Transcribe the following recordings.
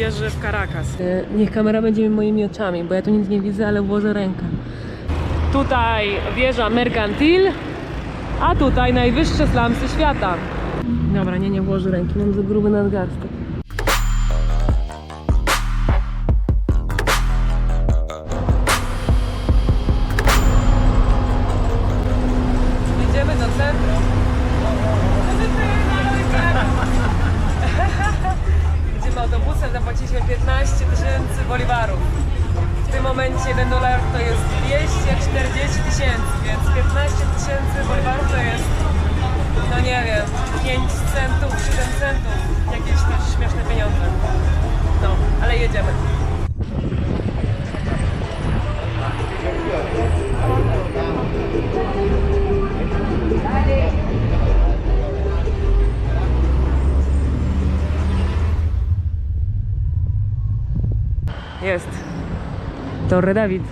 wieży w Caracas. Niech kamera będzie moimi oczami, bo ja tu nic nie widzę, ale włożę rękę. Tutaj wieża Mercantil, a tutaj najwyższe slamsy świata. Dobra, nie, nie włożę ręki, mam za gruby nadgarstek. Zapłaciliśmy 15 tysięcy boliwarów. W tym momencie 1 dolar to jest 240 tysięcy, więc 15 tysięcy boliwarów to jest, no nie wiem, 5 centów, 7 centów, jakieś też śmieszne pieniądze. No, ale jedziemy. Jest. Torre David.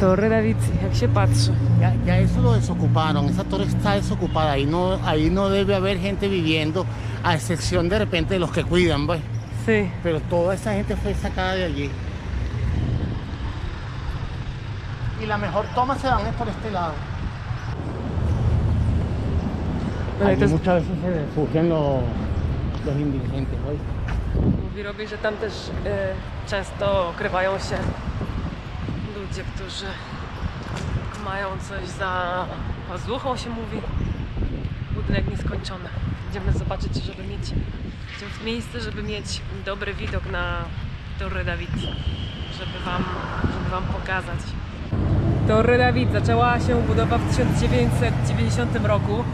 Torre David, jak się patrzy. Ya, ya eso lo desocuparon, esa torre está desocupada, ahí no, ahí no debe haber gente viviendo, a excepción de repente de los que cuidan, pues. Sí. Pero toda esa gente fue sacada de allí. Y la mejor toma se dan es por este lado. No i Allí to jest, muchas veces se refugian los, los indigentes, ¿oí? Mówi robi, że tam też e, często ukrywają się ludzie, którzy mają coś za pazuchą się mówi. Budynek nieskończony. Idziemy zobaczyć, żeby mieć wziąć miejsce, żeby mieć dobry widok na Torre David, żeby wam, żeby wam pokazać. Torre David zaczęła się budowa w 1990 roku.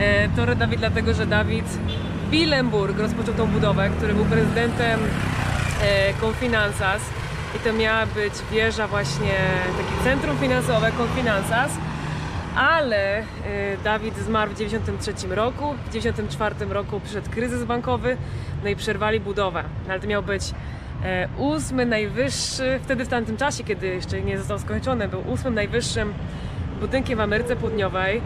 E, Torre David dlatego, że Dawid Bilenburg rozpoczął tą budowę, który był prezydentem e, Confinanzas i to miała być wieża właśnie, takie centrum finansowe Confinanzas, ale e, Dawid zmarł w 93 roku, w 94 roku przyszedł kryzys bankowy, no i przerwali budowę. No, Ale to miał być e, ósmy najwyższy, wtedy w tamtym czasie, kiedy jeszcze nie został skończony, był ósmym najwyższym budynkiem w Ameryce Południowej,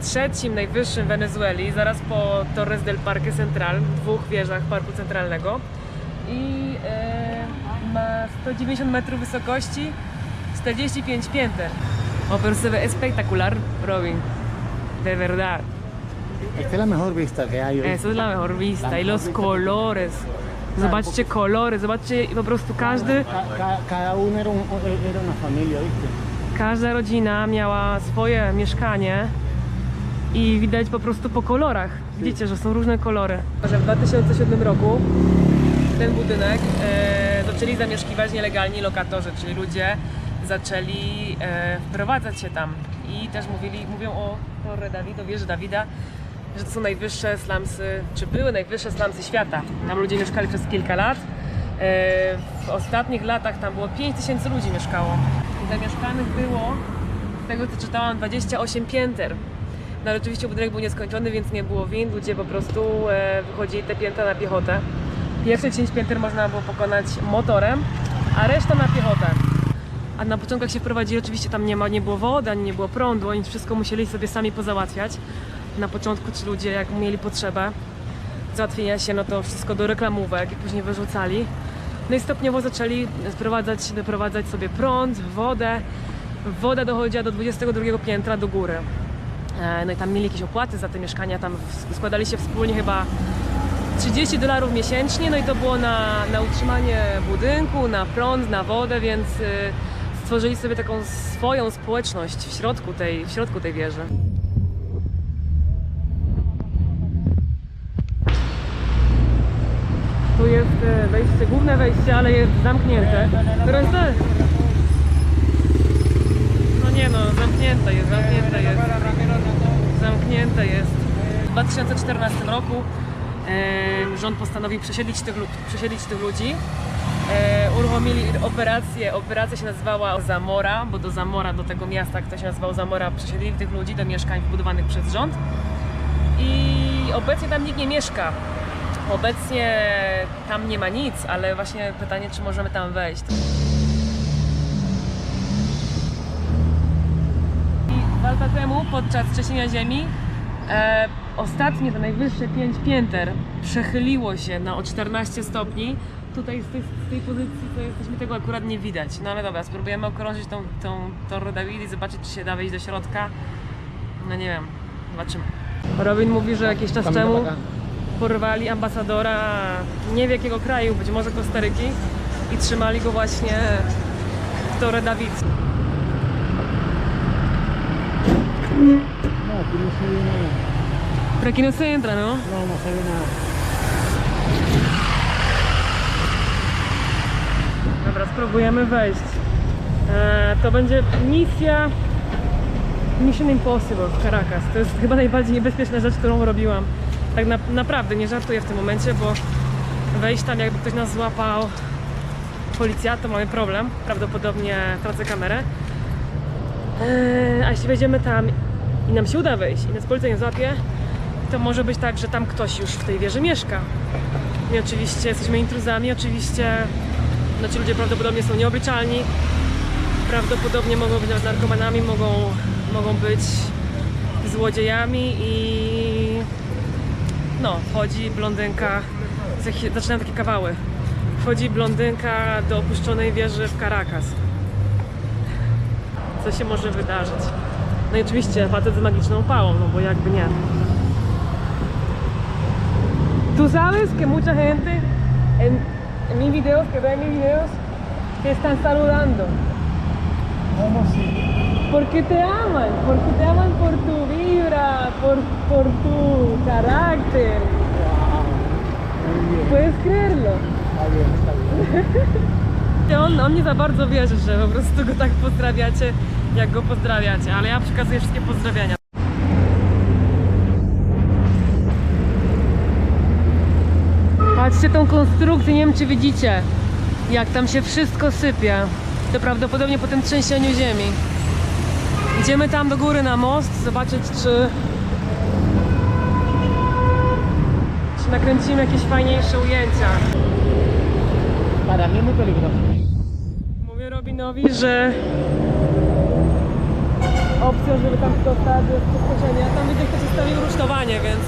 trzecim najwyższym w Wenezueli, zaraz po Torres del Parque Central, dwóch wieżach Parku Centralnego i e, ma 190 metrów wysokości, 45 pięter. O, pero se ve espectacular, Robin. De verdad. Esta es la mejor vista que hay hoy. Es la mejor vista. I los colores. Zobaczcie kolory, zobaczcie po prostu każdy, Ca- ca- cada uno era, un- era una familia, ¿viste? każda rodzina miała swoje mieszkanie i widać po prostu po kolorach. Widzicie, że są różne kolory. Że w 2007 roku ten budynek e, zaczęli zamieszkiwać nielegalni lokatorzy, czyli ludzie zaczęli e, wprowadzać się tam i też mówili, mówią o Torre Davida, wieży Dawida, że to są najwyższe slumsy, czy były najwyższe slumsy świata. Tam ludzie mieszkali przez kilka lat. E, W ostatnich latach tam było 5 tysięcy ludzi mieszkało. Zamieszkanych było, z tego co czytałam, 28 pięter. No ale oczywiście budynek był nieskończony, więc nie było wind, ludzie po prostu e, wychodzili te piętra na piechotę. Pierwsze 10 pięter można było pokonać motorem, a reszta na piechotę. A na początku jak się wprowadzili, oczywiście tam nie, ma, nie było wody, ani nie było prądu, oni wszystko musieli sobie sami pozałatwiać. Na początku ci ludzie, jak mieli potrzebę załatwienia się, no to wszystko do reklamówek i później wyrzucali. No i stopniowo zaczęli sprowadzać, doprowadzać sobie prąd, wodę. Woda dochodziła do 22 piętra do góry. E, No i tam mieli jakieś opłaty za te mieszkania, tam składali się wspólnie chyba 30 dolarów miesięcznie, no i to było na, na utrzymanie budynku, na prąd, na wodę, więc y, stworzyli sobie taką swoją społeczność w środku tej, w środku tej wieży. Tu jest e, wejście, główne wejście, ale jest zamknięte. No nie no, zamknięte jest, zamknięte jest. Zamknięte jest. W 2014 roku rząd postanowił przesiedlić tych, przesiedlić tych ludzi. E, uruchomili operację, operacja się nazywała Zamora, bo do Zamora, do tego miasta, które się nazywało Zamora, przesiedlili tych ludzi do mieszkań wybudowanych przez rząd. I obecnie tam nikt nie mieszka. Obecnie tam nie ma nic, ale właśnie pytanie, czy możemy tam wejść. Podczas trzęsienia ziemi, e, ostatnie, to najwyższe 5 pięter przechyliło się na o 14 stopni tutaj z tej, z tej pozycji to jesteśmy tego akurat nie widać. No ale dobra, spróbujemy okrążyć tą, tą Torre David i zobaczyć, czy się da wejść do środka. No nie wiem, zobaczymy. Robin mówi, że jakiś czas temu porwali ambasadora nie w jakiego kraju, być może Kostaryki i trzymali go właśnie w Torre David. No, aquí no se ve nada. Por aquí no se entra, no? No, no se ve nada. Dobra, spróbujemy wejść. E, to będzie misja Mission Impossible w Caracas. To jest chyba najbardziej niebezpieczna rzecz, którą robiłam. Tak na, naprawdę, nie żartuję w tym momencie, bo wejść tam, jakby ktoś nas złapał policja, to mamy problem. Prawdopodobnie tracę kamerę. E, a jeśli wejdziemy tam i nam się uda wejść i nas policja nie złapie, to może być tak, że tam ktoś już w tej wieży mieszka. I oczywiście jesteśmy intruzami, oczywiście no ci ludzie prawdopodobnie są nieobliczalni, prawdopodobnie mogą być nawet narkomanami, mogą, mogą być złodziejami i no, wchodzi blondynka, z jakich- zaczynają takie kawały, wchodzi blondynka do opuszczonej wieży w Caracas. Co się może wydarzyć? No i oczywiście facet z magiczną pałą, no bo jakby nie. Tú sabes que mucha gente en, en mis videos, que ven mis videos, te están saludando. ¿Cómo así? Porque te aman, porque te aman por tu vibra, por, por tu carácter. Muy bien. ¿Puedes creerlo? Está bien, está bien. On, on nie za bardzo wierzy, że po prostu go tak pozdrawiacie, jak go pozdrawiacie, ale ja przekazuję wszystkie pozdrawiania. Patrzcie tą konstrukcję, nie wiem czy widzicie, jak tam się wszystko sypie. To prawdopodobnie po tym trzęsieniu ziemi. Idziemy tam do góry na most, zobaczyć czy... Czy nakręcimy jakieś fajniejsze ujęcia. Para es muy peligroso. Mówię Robinowi, że opcją, żeby tam dostać jest przeskoczenie. A tam widzę, ktoś ustawił rusztowanie, więc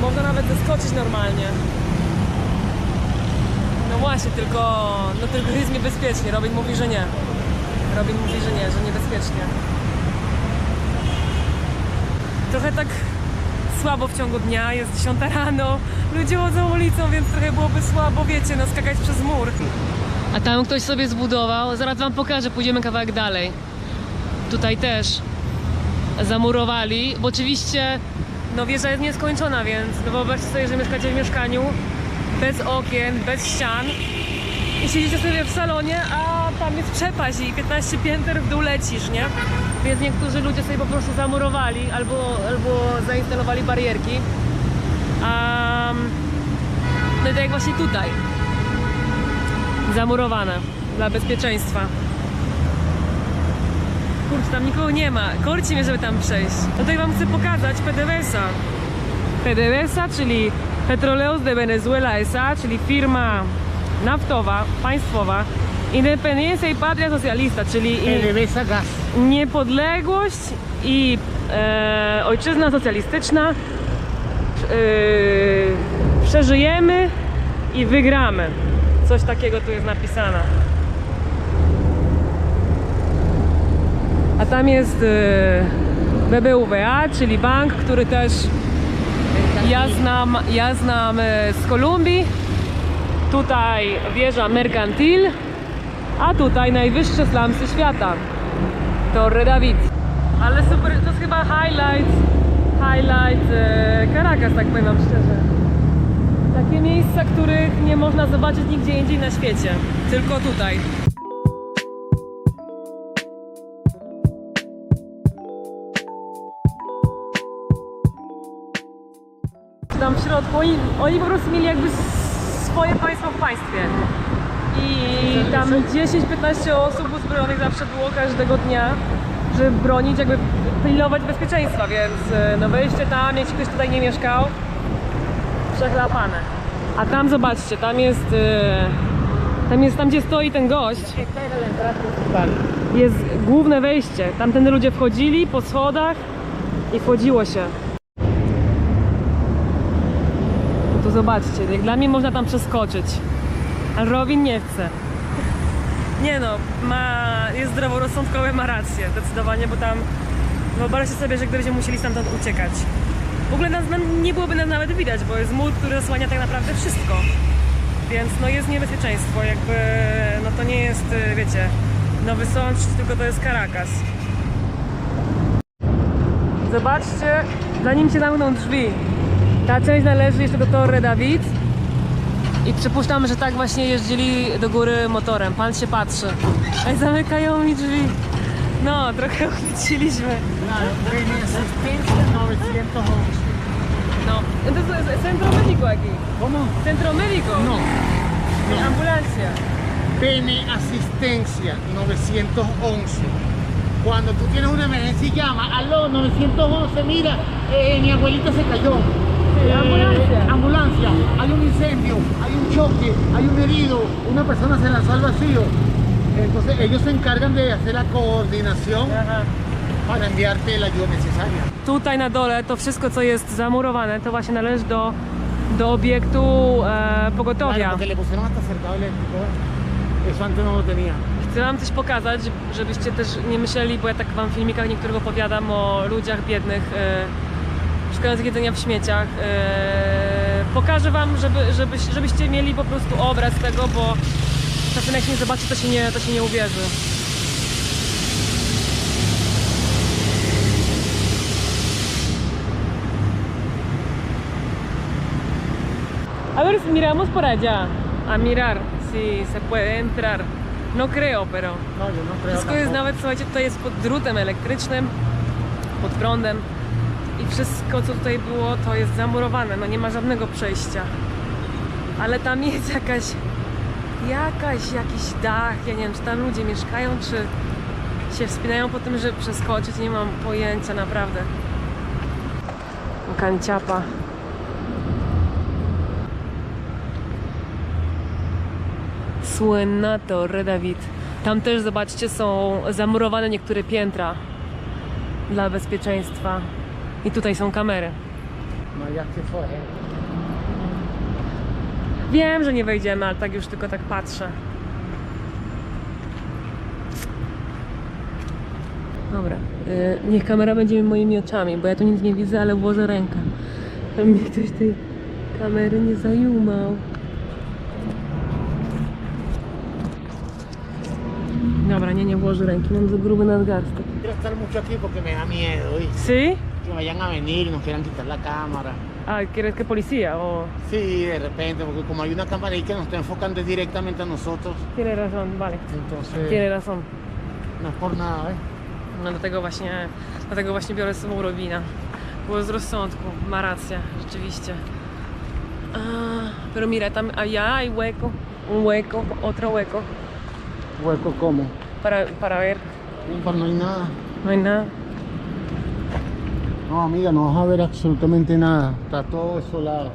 można nawet zeskoczyć normalnie. No właśnie, tylko, no tylko jest niebezpiecznie. Robin mówi, że nie. Robin mówi, że nie, że niebezpiecznie. Trochę tak słabo w ciągu dnia, jest 10 rano, ludzie chodzą ulicą, więc trochę byłoby słabo, wiecie, no skakać przez mur. A tam ktoś sobie zbudował, zaraz wam pokażę, pójdziemy kawałek dalej. Tutaj też zamurowali, bo oczywiście no wieża jest nieskończona, więc no wyobraźcie sobie, że mieszkacie w mieszkaniu bez okien, bez ścian i siedzicie sobie w salonie, a tam jest przepaść i 15 pięter w dół lecisz, nie? Więc niektórzy ludzie sobie po prostu zamurowali albo, albo zainstalowali barierki. Um, no i tak jak właśnie tutaj zamurowane dla bezpieczeństwa. Kurczę, tam nikogo nie ma. Korci mnie, żeby tam przejść. No Tutaj wam chcę pokazać PDVSA. PDVSA, czyli Petroleos de Venezuela S.A., czyli firma naftowa, państwowa, Independencia y Patria Socialista, czyli i PDVSA Gas. niepodległość i e, ojczyzna socjalistyczna. E, przeżyjemy i wygramy. Coś takiego tu jest napisane. A tam jest e, BBVA, czyli bank, który też ja znam, ja znam e, z Kolumbii. Tutaj wieża Mercantil, a tutaj najwyższe slumsy świata. Torre David. Ale super, to jest chyba highlight, highlight e, Caracas, tak powiem wam szczerze. Takie miejsca, których nie można zobaczyć nigdzie indziej na świecie. Tylko tutaj. Tam w środku, oni, oni po prostu mieli jakby swoje państwo w państwie. I tam 10-15 osób uzbrojonych zawsze było każdego dnia, żeby bronić, jakby pilnować bezpieczeństwa, więc e, no wejście tam, jeśli ktoś tutaj nie mieszkał, przechlapane. A tam zobaczcie, tam jest, e, tam jest, tam gdzie stoi ten gość, jest główne wejście. Tamtędy ludzie wchodzili po schodach i wchodziło się. Zobaczcie, jak dla mnie można tam przeskoczyć. A Robin nie chce. Nie no, ma, jest zdroworozsądkowy, ma rację, zdecydowanie, bo tam wyobraźcie sobie, że gdybyśmy musieli stamtąd uciekać. W ogóle nas, nie byłoby nas nawet widać, bo jest mur, który zasłania tak naprawdę wszystko. Więc no jest niebezpieczeństwo, jakby no to nie jest, y, wiecie, Nowy Sącz, tylko to jest Caracas. Zobaczcie, zanim się zamkną drzwi. Ta część należy jeszcze do Torre David. I przypuszczam, że tak właśnie jeździli do góry motorem. Pan się patrzy. Ej, zamykają mi drzwi. No, trochę uchwyciliśmy. Claro, resistencia 911. No. Entonces, centro médico aquí. ¿Cómo? Centro médico. No. Eh, Ambulancia. Pene Asistencia 911. Cuando tú tienes una emergencia y llama, aló 911, mira, eh, mi abuelita se cayó. Ambulancia. ambulancia, hay un incendio, hay un choque, hay un herido, una persona se lanzó al vacío. Entonces ellos se encargan de hacer la coordinación Aha. para enviarte la ayuda necesaria. Tutaj na dole to wszystko, co jest zamurowane, to właśnie należy do, do obiektu e, pogotowia. porque le pusieron hasta cercado eléctrico. Eso antes no lo tenía. Chcę wam coś pokazać, żebyście też nie myśleli, bo ja tak wam w filmikach niektórych opowiadam o ludziach biednych, e, szukających jedzenia w śmieciach. E, pokażę wam, żeby, żeby, żebyście mieli po prostu obraz tego, bo czasem jak się nie zobaczy, to się nie, to się nie uwierzy. A ver miramos por allá. A mirar si se puede entrar. No creo, pero. No, yo no creo. Wszystko jest nawet, słuchajcie, tutaj jest pod drutem elektrycznym, pod prądem i wszystko, co tutaj było, to jest zamurowane, no nie ma żadnego przejścia. Ale tam jest jakaś, jakaś, jakiś dach, ja nie wiem, czy tam ludzie mieszkają, czy się wspinają po tym, żeby przeskoczyć, nie mam pojęcia, naprawdę. Kanciapa. Słynna Torre David. Tam też, zobaczcie, są zamurowane niektóre piętra dla bezpieczeństwa. I tutaj są kamery. No fue. ¿eh? Wiem, że nie wejdziemy, ale tak już tylko tak patrzę. Dobra, y, niech kamera będzie moimi oczami, bo ja tu nic nie widzę, ale włożę rękę. Żeby mnie ktoś tej kamery nie zajumał. Dobra, nie, nie włożę ręki, mam za gruby nadgarstek. Mucho porque me da miedo. ¿Sí? Que vayan a venir y nos quieran quitar la cámara. Ah, ¿quieres que policía? O... Sí, de repente, porque como hay una cámara ahí que nos está enfocando directamente a nosotros, Tiene razón, vale. entonces Tiene razón. no es por nada, ¿eh? No dlatego właśnie, dlatego właśnie biorę z sobą Robina. Było z rozsądku, ma rację, rzeczywiście. Ah, pero mira, tam allá hay hueco, un hueco, otro hueco, Hueco como. para, para ver. Pero no hay nada. No hay nada. No, amiga, no vas a ver absolutamente nada. Está todo desolado.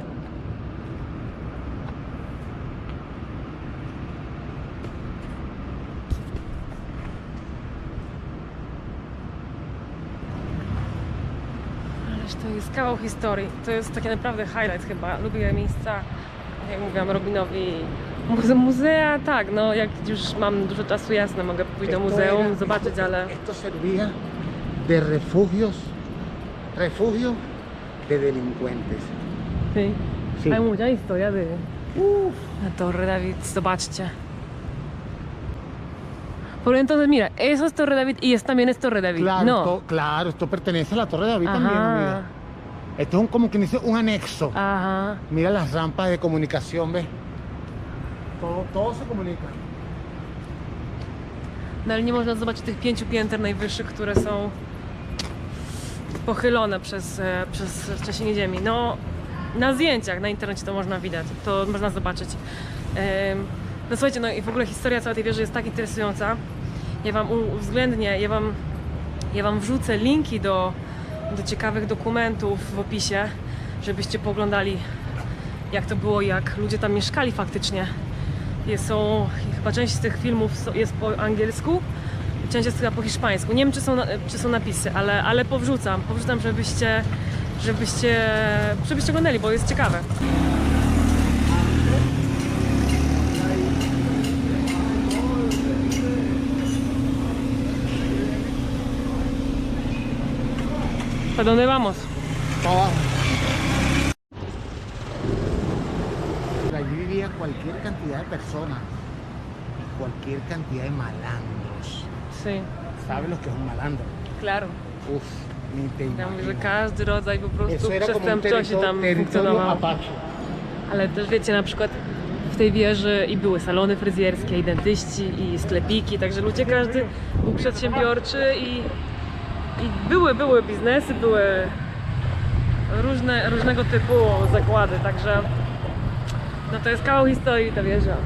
Ależ to jest kawał historii. To jest takie naprawdę highlight chyba. Lubię miejsca, jak mówiłam Robinowi. Muze muzea, tak, no jak już mam dużo czasu, jasne, mogę pójść do muzeum, era- zobaczyć, ale... Esto servía de refugios, refugio de delincuentes. Sí. Sí. Hay mucha historia de la Torre David, zobaczcie. Pero entonces, mira, eso es Torre David y esto también es Torre David. Claro, no. to- claro, esto pertenece a la Torre David también, Ajá. amiga. Esto es un, como que dice un anexo. Ajá. Mira las rampas de comunicación, ¿ves? Todo, todo se comunica. No ale nie można zobaczyć tych pięciu pięter najwyższych, które są pochylone przez, e, przez trzęsienie ziemi. No, na zdjęciach na internecie to można widać, to można zobaczyć. No słuchajcie, no i w ogóle historia całej tej wieży jest tak interesująca. Ja wam uwzględnię, ja wam, ja wam wrzucę linki do, do ciekawych dokumentów w opisie, żebyście poglądali jak to było, jak ludzie tam mieszkali faktycznie. Jest, są, chyba część z tych filmów jest po angielsku, część jest chyba po hiszpańsku. Nie wiem, czy są, czy są napisy, ale, ale powrzucam. Powrzucam, żebyście, żebyście, żebyście oglądali, bo jest ciekawe. ¿A dónde vamos? Para Allí vivía cualquier cantidad de personas y cualquier cantidad de malandros. Sí, ¿Sabes lo que es un malandro? claro. Uf, ni te Tam, że każdy rodzaj po prostu Eso era como un przestępczości tam territorio funkcjonował. apache. Ale też wiecie, na przykład w tej wieży i były salony fryzjerskie, i dentyści, i sklepiki, także ludzie, każdy był przedsiębiorczy i, i były, były biznesy, były różne, różnego typu zakłady, także no to jest kawał historii ta wieża.